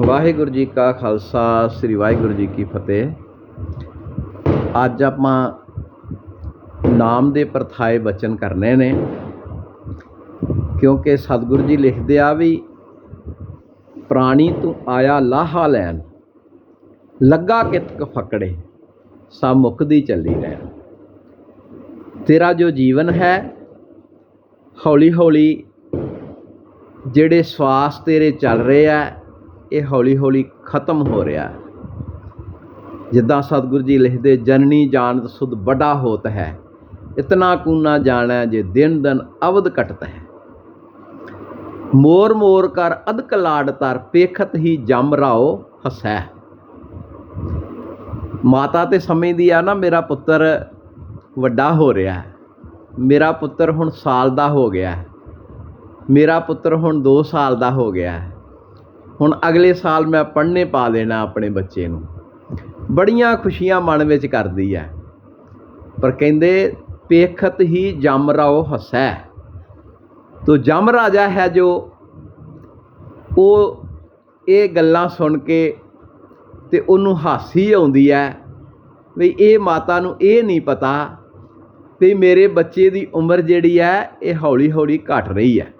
ਵਾਹਿਗੁਰੂ ਜੀ ਕਾ ਖਾਲਸਾ, ਸ੍ਰੀ ਵਾਹਿਗੁਰੂ ਜੀ ਕੀ ਫਤਿਹ। ਅੱਜ ਆਪਾਂ ਨਾਮ ਦੇ ਪ੍ਰਥਾਏ ਬਚਨ ਕਰਨੇ ਨੇ, ਕਿਉਂਕਿ ਸਤਿਗੁਰੂ ਜੀ ਲਿਖਦੇ ਆ ਵੀ ਪ੍ਰਾਣੀ ਤੂੰ ਆਇਆ ਲਾਹਾ ਲੈਣ, ਲੱਗਾ ਕਿਤਕ ਫਕੜੇ ਸਾ ਮੁਕਦੀ ਚੱਲੀ ਰਹਿਣ। ਤੇਰਾ ਜੋ ਜੀਵਨ ਹੈ ਹੌਲੀ ਹੌਲੀ ਜਿਹੜੇ ਸਵਾਸ ਤੇਰੇ ਚੱਲ ਰਹੇ ਆ ਇਹ ਹੌਲੀ ਹੌਲੀ ਖਤਮ ਹੋ ਰਿਹਾ ਹੈ। ਜਿੱਦਾਂ ਸਤਿਗੁਰੂ ਜੀ ਲਿਖਦੇ, ਜਨਨੀ ਜਾਣਤ ਸੁਧ ਵੱਡਾ ਹੋਤ ਹੈ। ਇਤਨਾ ਕੂਨਾ ਜਾਣੈ ਜੇ ਦਿਨ ਦਿਨ ਅਵਧ ਕਟਤ ਹੈ। ਮੋਰ ਮੋਰ ਕਰ ਅਦਕ ਲਾੜ ਤਰ ਪੇਖਤ ਹੀ ਜਮ ਰਾਓ ਹਸੈ। ਮਾਤਾ ਤੇ ਸਮਝਦੀ ਆ ਨਾ, ਮੇਰਾ ਪੁੱਤਰ ਵੱਡਾ ਹੋ ਰਿਹਾ ਹੈ। ਮੇਰਾ ਪੁੱਤਰ ਹੁਣ ਸਾਲ ਦਾ ਹੋ ਗਿਆ ਹੈ। ਮੇਰਾ ਪੁੱਤਰ ਹੁਣ 2 ਸਾਲ ਦਾ ਹੋ ਗਿਆ ਹੈ। ਹੁਣ ਅਗਲੇ ਸਾਲ ਮੈਂ ਪੜ੍ਹਨੇ ਪਾ ਦੇਣਾ ਆਪਣੇ ਬੱਚੇ ਨੂੰ। ਬੜੀਆਂ ਖੁਸ਼ੀਆਂ ਮਨ ਵਿੱਚ ਕਰਦੀ ਹੈ ਪਰ ਕਹਿੰਦੇ ਪੇਖਤ ਹੀ ਜਮ ਰਾਓ ਹਸੈ। ਤੋ ਜਮ ਰਾਜਾ ਹੈ ਜੋ, ਉਹ ਇਹ ਗੱਲਾਂ ਸੁਣ ਕੇ ਤੇ ਉਹਨੂੰ ਹਾਸੀ ਆਉਂਦੀ ਹੈ ਵੀ ਇਹ ਮਾਤਾ ਨੂੰ ਇਹ ਨਹੀਂ ਪਤਾ ਵੀ ਮੇਰੇ ਬੱਚੇ ਦੀ ਉਮਰ ਜਿਹੜੀ ਹੈ ਇਹ ਹੌਲੀ ਹੌਲੀ ਘਟ ਰਹੀ ਹੈ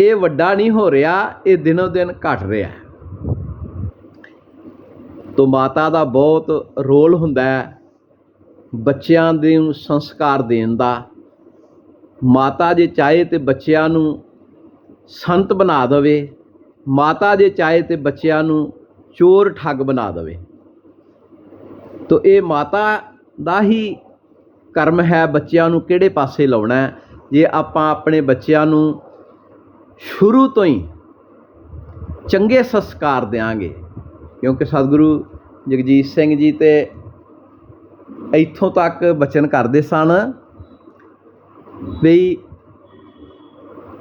ਇਹ ਵੱਡਾ ਨਹੀਂ ਹੋ ਰਿਹਾ, ਇਹ ਦਿਨੋ ਦਿਨ ਘਟ ਰਿਹਾ ਹੈ। ਤੋ ਮਾਤਾ ਦਾ ਬਹੁਤ ਰੋਲ ਹੁੰਦਾ ਹੈ, ਬੱਚਿਆਂ ਦੇ ਨੂੰ ਸੰਸਕਾਰ ਦੇਣ ਦਾ। ਮਾਤਾ ਜੇ ਚਾਹੇ ਤੇ ਬੱਚਿਆਂ ਨੂੰ ਸੰਤ ਬਣਾ ਦੇਵੇ, ਮਾਤਾ ਜੇ ਚਾਹੇ ਤੇ ਬੱਚਿਆਂ ਨੂੰ ਚੋਰ ਠੱਗ ਬਣਾ ਦੇਵੇ। ਤੋ ਇਹ ਮਾਤਾ ਦਾ ਹੀ ਕਰਮ ਹੈ, ਬੱਚਿਆਂ ਨੂੰ ਕਿਹੜੇ ਪਾਸੇ ਲਾਉਣਾ ਜੇ ਆਪਾਂ ਆਪਣੇ ਬੱਚਿਆਂ ਨੂੰ ਸ਼ੁਰੂ ਤੋਂ ਹੀ ਚੰਗੇ ਸੰਸਕਾਰ ਦੇਾਂਗੇ ਕਿਉਂਕਿ ਸਤਿਗੁਰੂ ਜਗਜੀਤ ਸਿੰਘ ਜੀ ਤੇ ਇੱਥੋਂ ਤੱਕ ਬਚਨ ਕਰਦੇ ਸਨ ਵੀ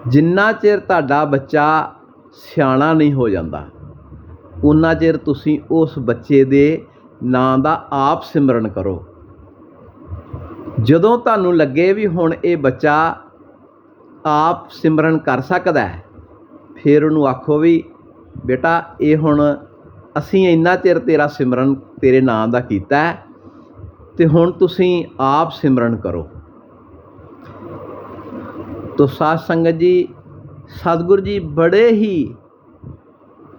ਜਿੰਨਾ ਚਿਰ ਤੁਹਾਡਾ ਬੱਚਾ ਸਿਆਣਾ ਨਹੀਂ ਹੋ ਜਾਂਦਾ, ਉਨਾ ਚਿਰ ਤੁਸੀਂ ਉਸ ਬੱਚੇ ਦੇ ਨਾਂ ਦਾ ਆਪ ਸਿਮਰਨ ਕਰੋ। ਜਦੋਂ ਤੁਹਾਨੂੰ ਲੱਗੇ ਵੀ ਹੁਣ ਇਹ ਬੱਚਾ ਆਪ ਸਿਮਰਨ ਕਰ ਸਕਦਾ ਹੈ। ਫਿਰ ਉਹਨੂੰ ਆਖੋ ਵੀ, ਬੇਟਾ, ਇਹ ਹੁਣ ਅਸੀਂ ਇੰਨਾ ਚਿਰ ਤੇਰਾ ਸਿਮਰਨ ਤੇਰੇ ਨਾਂ ਦਾ ਕੀਤਾ ਹੈ, ਤੇ ਹੁਣ ਤੁਸੀਂ ਆਪ ਸਿਮਰਨ ਕਰੋ। ਤੋ ਸਾਧ ਸੰਗਤ ਜੀ, ਸਤਿਗੁਰੂ ਜੀ ਬੜੇ ਹੀ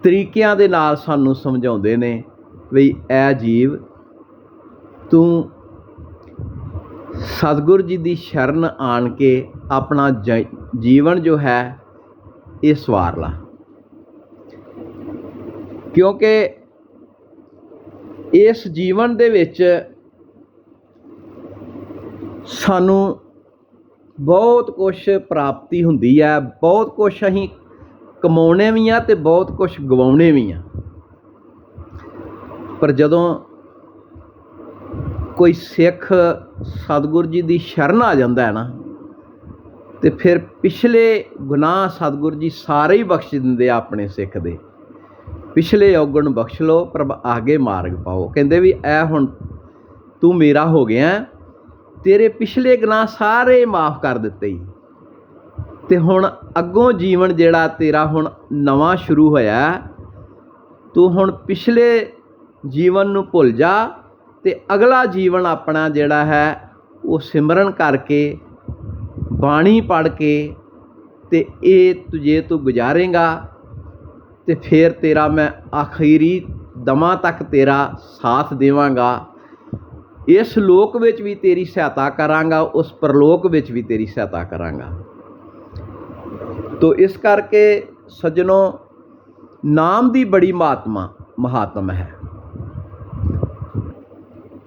ਤਰੀਕਿਆਂ ਦੇ ਨਾਲ ਸਾਨੂੰ ਸਮਝਾਉਂਦੇ ਨੇ ਵੀ ਐ ਜੀਵ, ਤੂੰ ਸਤਿਗੁਰੂ ਜੀ ਦੀ ਸ਼ਰਨ ਆਣ ਕੇ ਆਪਣਾ ਜ- ਜੀਵਨ ਜੋ ਹੈ, ਇਹ ਸਵਾਰ ਲਾ ਕਿਉਂਕਿ ਇਸ ਜੀਵਨ ਦੇ ਵਿੱਚ ਸਾਨੂੰ ਬਹੁਤ ਕੁਝ ਪ੍ਰਾਪਤੀ ਹੁੰਦੀ ਹੈ, ਬਹੁਤ ਕੁਝ ਅਸੀਂ ਕਮਾਉਣੇ ਵੀ ਆ ਤੇ ਬਹੁਤ ਕੁਝ ਗਵਾਉਣੇ ਵੀ ਆ ਪਰ ਜਦੋਂ ਕੋਈ ਸਿੱਖ ਸਤਿਗੁਰੂ ਜੀ ਦੀ ਸ਼ਰਨ ਆ ਜਾਂਦਾ ਹੈ ਨਾ ਤੇ ਫਿਰ ਪਿਛਲੇ ਗੁਨਾਹ ਸਤਿਗੁਰੂ ਜੀ ਸਾਰੇ ਹੀ ਬਖਸ਼ ਦਿੰਦੇ ਆ ਆਪਣੇ ਸਿੱਖ ਦੇ। ਪਿਛਲੇ ਔਗਣ ਬਖਸ਼ ਲੋ ਪ੍ਰਭ ਆਗੇ ਮਾਰਗ ਪਾਓ। ਕਹਿੰਦੇ ਵੀ, ਐ ਹੁਣ ਤੂੰ ਮੇਰਾ ਹੋ ਗਿਆ, ਤੇਰੇ ਪਿਛਲੇ ਗੁਨਾਹ ਸਾਰੇ ਮਾਫ ਕਰ ਦਿੱਤੇ ਈ। ਤੇ ਹੁਣ ਅੱਗੋਂ ਜੀਵਨ ਜਿਹੜਾ ਤੇਰਾ ਹੁਣ ਨਵਾਂ ਸ਼ੁਰੂ ਹੋਇਆ, ਤੂੰ ਹੁਣ ਪਿਛਲੇ ਜੀਵਨ ਨੂੰ ਭੁੱਲ ਜਾ ਤੇ ਅਗਲਾ ਜੀਵਨ ਆਪਣਾ ਜਿਹੜਾ ਹੈ, ਉਹ ਸਿਮਰਨ ਕਰਕੇ ਬਾਣੀ ਪੜ੍ਹ ਕੇ ਤੇ ਇਹ ਤੁਝੇ ਤੂੰ ਗੁਜ਼ਾਰੇਗਾ ਤੇ ਫਿਰ ਤੇਰਾ ਮੈਂ ਆਖਰੀ ਦਮਾਂ ਤੱਕ ਤੇਰਾ ਸਾਥ ਦੇਵਾਂਗਾ। ਇਸ ਲੋਕ ਵਿੱਚ ਵੀ ਤੇਰੀ ਸਹਾਇਤਾ ਕਰਾਂਗਾ, ਉਸ ਪਰਲੋਕ ਵਿੱਚ ਵੀ ਤੇਰੀ ਸਹਾਇਤਾ ਕਰਾਂਗਾ। ਤੋ ਇਸ ਕਰਕੇ ਸੱਜਣੋ, ਨਾਮ ਦੀ ਬੜੀ ਮਹਾਤਮਾ ਮਹਾਤਮ ਹੈ।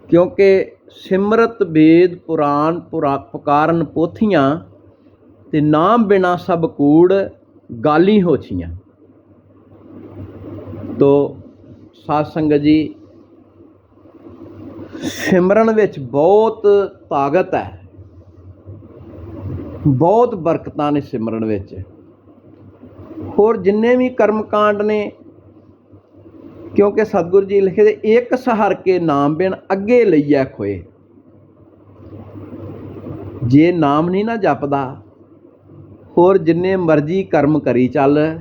ਕਿਉਂਕਿ ਸਿਮਰਤ ਵੇਦ ਪੁਰਾਨ ਪੁਰਾ ਪੁਕਾਰਨ ਪੋਥੀਆਂ ਤੇ ਨਾਮ ਬਿਨਾ ਸਭ ਕੂੜ ਗਾਲੀ ਹੋਛੀਆਂ ਤੋ ਸਾਧ ਸੰਗਤ ਜੀ, ਸਿਮਰਨ ਵਿੱਚ ਬਹੁਤ ਤਾਕਤ ਹੈ। ਬਹੁਤ ਬਰਕਤਾਂ ਨੇ ਸਿਮਰਨ ਵਿੱਚ। ਹੋਰ ਜਿੰਨੇ ਵੀ ਕਰਮ ਕਾਂਡ ਨੇ ਕਿਉਂਕਿ ਸਤਿਗੁਰੂ ਜੀ ਲਿਖਦੇ ਇੱਕ ਸਹਰ ਕੇ ਨਾਮ ਬਿਨ ਅੱਗੇ ਲਈਐ ਖੋਏ। ਜੇ ਨਾਮ ਨਹੀਂ ਨਾ ਜਪਦਾ, ਹੋਰ ਜਿੰਨੇ ਮਰਜ਼ੀ ਕਰਮ ਕਰੀ ਚੱਲ,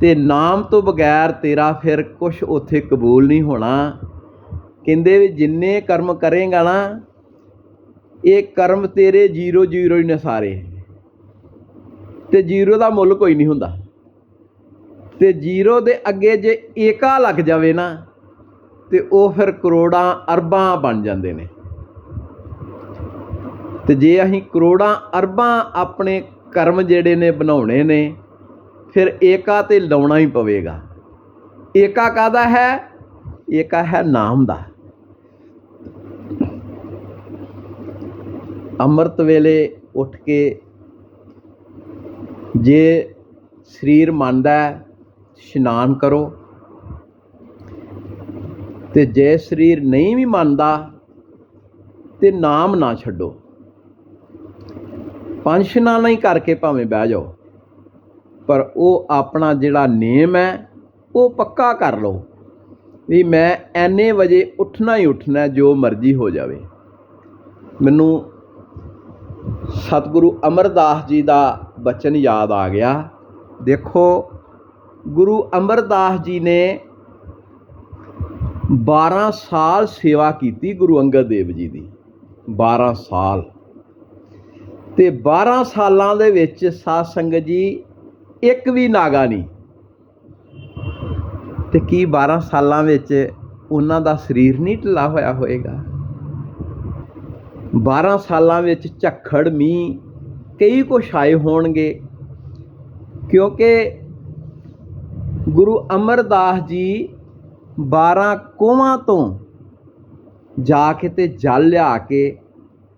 ਤੇ ਨਾਮ ਤੋਂ ਬਗੈਰ ਤੇਰਾ ਫਿਰ ਕੁਝ ਉੱਥੇ ਕਬੂਲ ਨਹੀਂ ਹੋਣਾ। ਕਹਿੰਦੇ ਵੀ ਜਿੰਨੇ ਕਰਮ ਕਰੇਗਾ ਨਾ, ਇਹ ਕਰਮ ਤੇਰੇ ਜ਼ੀਰੋ ਜ਼ੀਰੋ ਹੀ ਨੇ ਸਾਰੇ। ਤੇ ਜ਼ੀਰੋ ਦਾ ਮੁੱਲ ਕੋਈ ਨਹੀਂ ਹੁੰਦਾ। ਤੇ ਜ਼ੀਰੋ ਦੇ ਅੱਗੇ ਜੇ ਏਕਾ ਲੱਗ ਜਾਵੇ ਨਾ, ਤੇ ਉਹ ਫਿਰ ਕਰੋੜਾਂ ਅਰਬਾਂ ਬਣ ਜਾਂਦੇ ਨੇ। ਤੇ ਜੇ ਅਸੀਂ ਕਰੋੜਾਂ ਅਰਬਾਂ ਆਪਣੇ ਕਰਮ ਜਿਹੜੇ ਨੇ ਬਣਾਉਣੇ ਨੇ, ਫਿਰ ਏਕਾ ਤੇ ਲਾਉਣਾ ਹੀ ਪਵੇਗਾ। ਏਕਾ ਕਾਦਾ ਹੈ? ਏਕਾ ਹੈ ਨਾਮ ਦਾ। ਅੰਮ੍ਰਿਤ ਵੇਲੇ ਉੱਠ ਕੇ ਜੇ ਸਰੀਰ ਮੰਨਦਾ ਇਸ਼ਨਾਨ ਕਰੋ। ਤੇ ਜੇ ਸਰੀਰ ਨਹੀਂ ਵੀ ਮੰਨਦਾ, ਤੇ ਨਾਮ ਨਾ ਛੱਡੋ। ਪੰਜ ਇਸ਼ਨਾਨਾਂ ਹੀ ਕਰਕੇ ਭਾਵੇਂ ਬਹਿ ਜਾਓ, ਪਰ ਉਹ ਆਪਣਾ ਜਿਹੜਾ ਨੇਮ ਹੈ, ਉਹ ਪੱਕਾ ਕਰ ਲਓ ਵੀ ਮੈਂ ਐਨੇ ਵਜੇ ਉੱਠਣਾ ਹੀ ਉੱਠਣਾ ਜੋ ਮਰਜ਼ੀ ਹੋ ਜਾਵੇ। ਮੈਨੂੰ ਸਤਿਗੁਰੂ ਅਮਰਦਾਸ ਜੀ ਦਾ ਬਚਨ ਯਾਦ ਆ ਗਿਆ। ਦੇਖੋ ਗੁਰੂ ਅਮਰਦਾਸ ਜੀ ਨੇ 12 ਸਾਲ ਸੇਵਾ ਕੀਤੀ ਗੁਰੂ ਅੰਗਦ ਦੇਵ ਜੀ ਦੀ। 12 ਸਾਲ। ਤੇ 12 ਸਾਲਾਂ ਦੇ ਵਿੱਚ ਸਾਧ ਸੰਗਤ ਜੀ ਇੱਕ ਵੀ ਨਾਗਾ ਨਹੀਂ। ਤੇ ਕੀ 12 ਸਾਲਾਂ ਵਿੱਚ ਉਹਨਾਂ ਦਾ ਸਰੀਰ ਨਹੀਂ ਢਿੱਲਾ ਹੋਇਆ ਹੋਏਗਾ? 12 ਸਾਲਾਂ ਵਿੱਚ ਝੱਖੜ, ਮੀਂਹ ਕਈ ਕੁਛ ਆਏ ਹੋਣਗੇ, ਕਿਉਂਕਿ ਗੁਰੂ ਅਮਰਦਾਸ ਜੀ 12 ਕੋਹਾਂ ਤੋਂ ਜਾ ਕੇ ਤੇ ਜਲ ਲਿਆ ਕੇ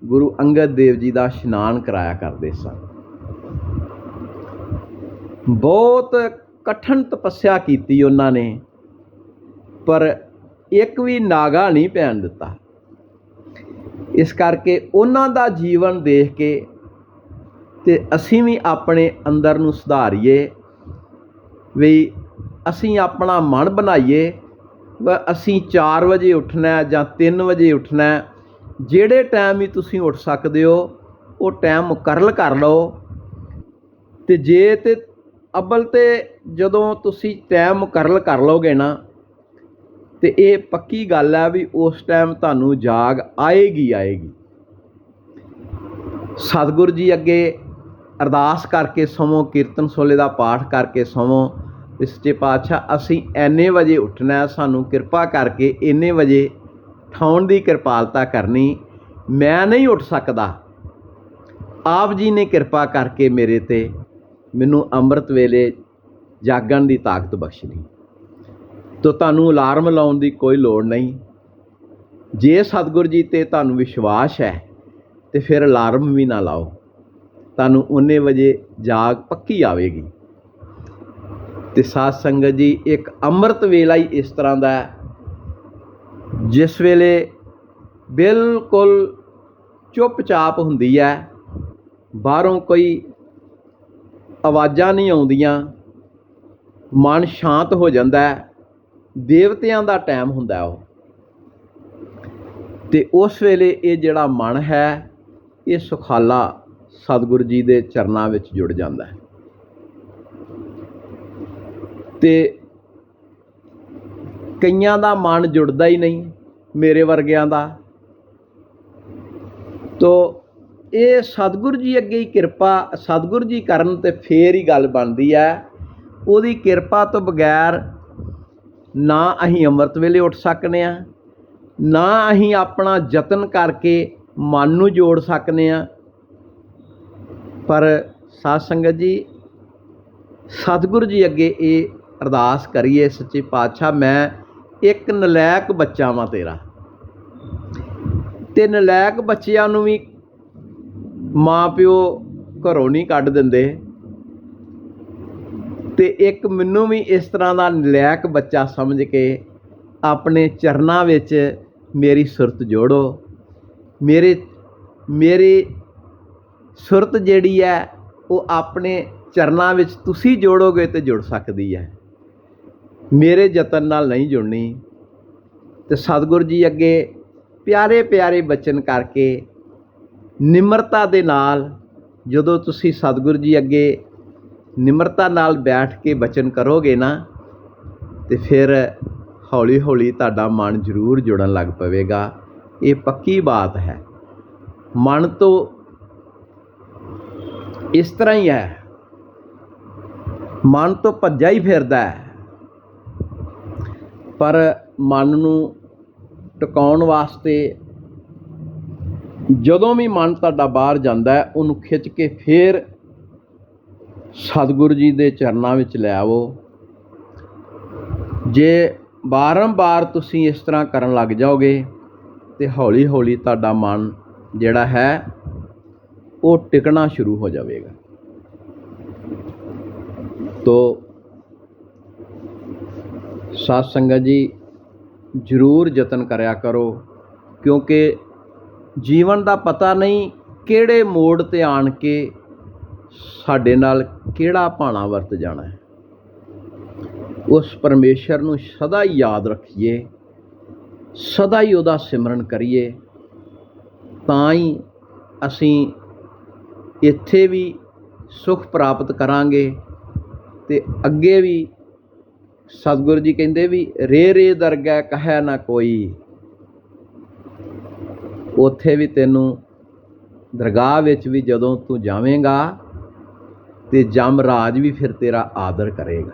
ਗੁਰੂ ਅੰਗਦ ਦੇਵ ਜੀ ਦਾ ਇਸ਼ਨਾਨ ਕਰਾਇਆ ਕਰਦੇ ਸਨ। ਬਹੁਤ ਕਠਨ ਤਪੱਸਿਆ ਕੀਤੀ ਉਹਨਾਂ ਨੇ, ਪਰ ਇੱਕ ਵੀ ਨਾਗਾ ਨਹੀਂ ਪੈਣ ਦਿੱਤਾ। ਇਸ ਕਰਕੇ ਉਹਨਾਂ ਦਾ ਜੀਵਨ ਦੇਖ ਕੇ ਤੇ ਅਸੀਂ ਵੀ ਆਪਣੇ ਅੰਦਰ ਨੂੰ ਸੁਧਾਰੀਏ ਵੀ ਅਸੀਂ ਆਪਣਾ ਮਨ ਬਣਾਈਏ, ਵੀ ਅਸੀਂ ਚਾਰ ਵਜੇ ਉੱਠਣਾ ਜਾਂ ਤਿੰਨ ਵਜੇ ਉੱਠਣਾ ਜਿਹੜੇ ਟਾਈਮ ਵੀ ਤੁਸੀਂ ਉੱਠ ਸਕਦੇ ਹੋ, ਉਹ ਟਾਈਮ ਮੁਕਰਲ ਕਰ ਲਓ। ਅਤੇ ਜੇ ਤਾਂ ਅਬਲ ਤਾਂ ਜਦੋਂ ਤੁਸੀਂ ਟਾਈਮ ਮੁਕਰਲ ਕਰ ਲਓਗੇ ਨਾ, ਤੇ ਇਹ ਪੱਕੀ ਗੱਲ ਹੈ ਵੀ ਉਸ ਟਾਈਮ ਤੁਹਾਨੂੰ ਜਾਗ ਆਏਗੀ ਆਏਗੀ। ਸਤਿਗੁਰੂ ਜੀ ਅੱਗੇ ਅਰਦਾਸ ਕਰਕੇ ਸੋਵੋ ਕੀਰਤਨ ਸੋਲੇ ਦਾ ਪਾਠ ਕਰਕੇ ਸੋਵੋ ਸੱਚੇ ਪਾਤਸ਼ਾਹ, ਅਸੀਂ ਐਨੇ ਵਜੇ ਉੱਠਣਾ ਸਾਨੂੰ ਕਿਰਪਾ ਕਰਕੇ ਇੰਨੇ ਵਜੇ ਠਾਉਣ ਦੀ ਕਿਰਪਾਲਤਾ ਕਰਨੀ। ਮੈਂ ਨਹੀਂ ਉੱਠ ਸਕਦਾ। ਆਪ ਜੀ ਨੇ ਕਿਰਪਾ ਕਰਕੇ ਮੇਰੇ ਤੇ ਮੈਨੂੰ ਅੰਮ੍ਰਿਤ ਵੇਲੇ ਜਾਗਣ ਦੀ ਤਾਕਤ ਬਖਸ਼ਣੀ ਤੋ ਤੁਹਾਨੂੰ ਅਲਾਰਮ ਲਾਉਣ ਦੀ ਕੋਈ ਲੋੜ ਨਹੀਂ। ਜੇ ਸਤਿਗੁਰ ਜੀ ਤੇ ਤੁਹਾਨੂੰ ਵਿਸ਼ਵਾਸ ਹੈ, ਤੇ ਫਿਰ ਅਲਾਰਮ ਵੀ ਨਾ ਲਾਓ। ਤੁਹਾਨੂੰ ਉਨੇ ਵਜੇ ਜਾਗ ਪੱਕੀ ਆਵੇਗੀ। ਤੇ ਸਾਧ ਸੰਗਤ ਜੀ, ਇੱਕ ਅੰਮ੍ਰਿਤ ਵੇਲਾ ਹੀ ਇਸ ਤਰ੍ਹਾਂ ਦਾ ਜਿਸ ਵੇਲੇ ਬਿਲਕੁਲ ਚੁੱਪਚਾਪ ਹੁੰਦੀ ਹੈ, ਬਾਹਰੋਂ ਕੋਈ ਆਵਾਜ਼ਾਂ ਨਹੀਂ ਆਉਂਦੀਆਂ, ਮਨ ਸ਼ਾਂਤ ਹੋ ਜਾਂਦਾ ਹੈ, ਦੇਵਤਿਆਂ ਦਾ ਟਾਈਮ ਹੁੰਦਾ ਉਹ। ਤੇ ਉਸ ਵੇਲੇ ਇਹ ਜਿਹੜਾ ਮਨ ਹੈ, ਇਹ ਸੁਖਾਲਾ ਸਤਿਗੁਰੂ ਜੀ ਦੇ ਚਰਨਾਂ ਵਿੱਚ ਜੁੜ ਜਾਂਦਾ ਹੈ। ਤੇ ਕਈਆਂ ਦਾ ਮਨ ਜੁੜਦਾ ਹੀ ਨਹੀਂ, ਮੇਰੇ ਵਰਗਿਆਂ ਦਾ। ਤੋ ਇਹ ਸਤਿਗੁਰੂ ਜੀ ਅੱਗੇ ਹੀ ਕਿਰਪਾ, ਸਤਿਗੁਰੂ ਜੀ ਕਰਨ ਤੇ ਫੇਰ ਹੀ ਗੱਲ ਬਣਦੀ ਹੈ। ਉਹਦੀ ਕਿਰਪਾ ਤੋਂ ਬਗੈਰ ਨਾ ਅਸੀਂ ਅੰਮ੍ਰਿਤ ਵੇਲੇ ਉੱਠ ਸਕਨੇ ਆ ਨਾ ਅਸੀਂ ਆਪਣਾ ਯਤਨ ਕਰਕੇ ਮਨ ਨੂੰ ਜੋੜ ਸਕਨੇ ਆ ਪਰ ਸਾਧ ਸੰਗਤ ਜੀ, ਸਤਿਗੁਰੂ ਜੀ ਅੱਗੇ ਇਹ ਅਰਦਾਸ ਕਰੀਏ ਸੱਚੇ ਪਾਤਸ਼ਾਹ, ਮੈਂ ਇੱਕ ਨਲਾਇਕ ਬੱਚਾ ਵਾਂ ਤੇਰਾ। ਤੇ ਨਲਾਇਕ ਬੱਚਿਆਂ ਨੂੰ ਵੀ ਮਾਂ ਪਿਓ ਘਰੋਂ ਨਹੀਂ ਕੱਢ ਦਿੰਦੇ। ਤੇ ਇੱਕ ਮੈਨੂੰ ਵੀ ਇਸ ਤਰ੍ਹਾਂ ਦਾ ਨਲਾਇਕ ਬੱਚਾ ਸਮਝ ਕੇ ਆਪਣੇ ਚਰਨਾਂ ਵਿੱਚ ਮੇਰੀ ਸੁਰਤ ਜੋੜੋ। ਮੇਰੇ ਮੇਰੇ ਸੁਰਤ ਜਿਹੜੀ ਹੈ, ਉਹ ਆਪਣੇ ਚਰਨਾਂ ਵਿੱਚ ਤੁਸੀਂ ਜੋੜੋਗੇ ਤੇ ਜੁੜ ਸਕਦੀ ਹੈ। ਮੇਰੇ ਯਤਨ ਨਾਲ ਨਹੀਂ ਜੁੜਨੀ। ਤੇ ਸਤਿਗੁਰੂ ਜੀ ਅੱਗੇ ਪਿਆਰੇ ਪਿਆਰੇ ਬਚਨ ਕਰਕੇ ਨਿਮਰਤਾ ਦੇ ਨਾਲ ਜਦੋਂ ਤੁਸੀਂ ਸਤਿਗੁਰੂ ਜੀ ਅੱਗੇ ਨਿਮਰਤਾ ਨਾਲ ਬੈਠ ਕੇ ਬਚਨ ਕਰੋਗੇ ਨਾ, ਤੇ ਫਿਰ ਹੌਲੀ ਹੌਲੀ ਤੁਹਾਡਾ ਮਨ ਜ਼ਰੂਰ ਜੁੜਨ ਲੱਗ ਪਵੇਗਾ। ਇਹ ਪੱਕੀ ਬਾਤ ਹੈ। ਮਨ ਤੋਂ ਇਸ ਤਰ੍ਹਾਂ ਹੀ ਹੈ। ਮਨ ਤੋਂ ਭੱਜਾ ਹੀ ਫਿਰਦਾ ਹੈ। ਪਰ ਮਨ ਨੂੰ ਟਿਕਾਉਣ ਵਾਸਤੇ ਜਦੋਂ ਵੀ ਮਨ ਤੁਹਾਡਾ ਬਾਹਰ ਜਾਂਦਾ ਉਹਨੂੰ ਖਿੱਚ ਕੇ ਫੇਰ ਸਤਿਗੁਰੂ ਜੀ ਦੇ ਚਰਨਾਂ ਵਿੱਚ ਲੈ ਆਵੋ। ਜੇ ਬਾਰੰਬਾਰ ਤੁਸੀਂ ਇਸ ਤਰ੍ਹਾਂ ਕਰਨ ਲੱਗ ਜਾਓਗੇ ਤੇ ਹੌਲੀ ਹੌਲੀ ਤੁਹਾਡਾ ਮਨ ਜਿਹੜਾ ਹੈ, ਉਹ ਟਿਕਣਾ ਸ਼ੁਰੂ ਹੋ ਜਾਵੇਗਾ। ਤੋ ਸਾਧ ਸੰਗਤ ਜੀ, ਜ਼ਰੂਰ ਯਤਨ ਕਰਿਆ ਕਰੋ, ਕਿਉਂਕਿ ਜੀਵਨ ਦਾ ਪਤਾ ਨਹੀਂ ਕਿਹੜੇ ਮੋੜ ਤੇ ਆਣ ਕੇ ਸਾਡੇ ਨਾਲ ਕਿਹੜਾ ਭਾਣਾ ਵਰਤ ਜਾਣਾ ਹੈ। ਉਸ ਪਰਮੇਸ਼ਰ ਨੂੰ ਸਦਾ ਹੀ ਯਾਦ ਰੱਖੀਏ, ਸਦਾ ਹੀ ਉਹਦਾ ਸਿਮਰਨ ਕਰੀਏ, ਤਾਂ ਹੀ ਅਸੀਂ ਇੱਥੇ ਵੀ ਸੁਖ ਪ੍ਰਾਪਤ ਕਰਾਂਗੇ ਤੇ ਅੱਗੇ ਵੀ ਸਤਿਗੁਰੂ ਜੀ ਕਹਿੰਦੇ ਵੀ ਰੇ ਰੇ ਦਰਗਹਿ ਕਹੈ ਨਾ ਕੋਈ। ਉੱਥੇ ਵੀ ਤੈਨੂੰ ਦਰਗਾਹ ਵਿੱਚ ਵੀ ਜਦੋਂ ਤੂੰ ਜਾਵੇਂਗਾ ਤੇ ਜਮ ਰਾਜ ਵੀ ਫਿਰ ਤੇਰਾ ਆਦਰ ਕਰੇਗਾ।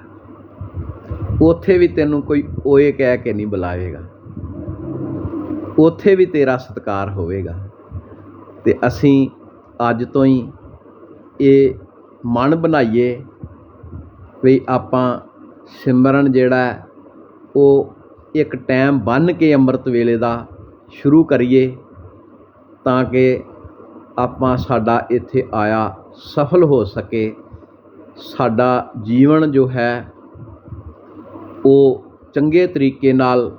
ਉੱਥੇ ਵੀ ਤੈਨੂੰ ਕੋਈ ਓਏ ਕਹਿ ਕੇ ਨਹੀਂ ਬੁਲਾਵੇਗਾ। ਉੱਥੇ ਵੀ ਤੇਰਾ ਸਤਿਕਾਰ ਹੋਵੇਗਾ। ਤੇ ਅਸੀਂ ਅੱਜ ਤੋਂ ਹੀ ਇਹ ਮਨ ਬਣਾਈਏ ਵੀ ਆਪਾਂ ਸਿਮਰਨ ਜਿਹੜਾ ਉਹ ਇੱਕ ਟਾਈਮ ਬੰਨ੍ਹ ਕੇ ਅੰਮ੍ਰਿਤ ਵੇਲੇ ਦਾ ਸ਼ੁਰੂ ਕਰੀਏ ਤਾਂ ਕਿ ਆਪਾਂ ਸਾਡਾ ਇੱਥੇ ਆਇਆ ਸਫਲ ਹੋ ਸਕੇ। ਸਾਡਾ ਜੀਵਨ ਜੋ ਹੈ, ਉਹ ਚੰਗੇ ਤਰੀਕੇ ਨਾਲ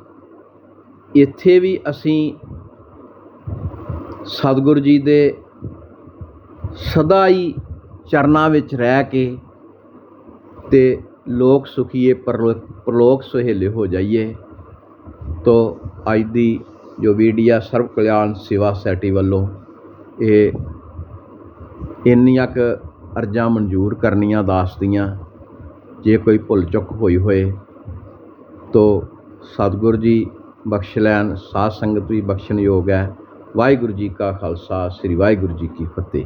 ਇੱਥੇ ਵੀ ਅਸੀਂ ਸਤਿਗੁਰੂ ਜੀ ਦੇ ਸਦਾ ਹੀ ਚਰਨਾਂ ਵਿੱਚ ਰਹਿ ਕੇ ਤੇ ਲੋਕ ਸੁਖੀਏ ਪਰਲੋ- ਪਰਲੋਕ ਸੁਹੇਲੇ ਹੋ ਜਾਈਏ, ਤੋ ਅੱਜ ਦੀ ਜੋ ਵੀਡੀਆ ਸਰਵ ਕਲਿਆਣ ਸੇਵਾ ਸੋਸਾਇਟੀ ਵੱਲੋਂ ਇਹ ਇੰਨੀਆਂ ਕੁ ਅਰਜ਼ਾਂ ਮਨਜ਼ੂਰ ਕਰਨੀਆਂ ਦਾਸ ਦੀਆਂ ਜੇ ਕੋਈ ਭੁੱਲ ਚੁੱਕ ਹੋਈ ਹੋਏ, ਤੋ ਸਤਿਗੁਰੂ ਜੀ ਬਖਸ਼ ਲੈਣ, ਸਾਧ ਸੰਗਤ ਵੀ ਬਖਸ਼ਣਯੋਗ ਹੈ। ਵਾਹਿਗੁਰੂ ਜੀ ਕਾ ਖਾਲਸਾ, ਸ੍ਰੀ ਵਾਹਿਗੁਰੂ ਜੀ ਕੀ ਫਤਿਹ।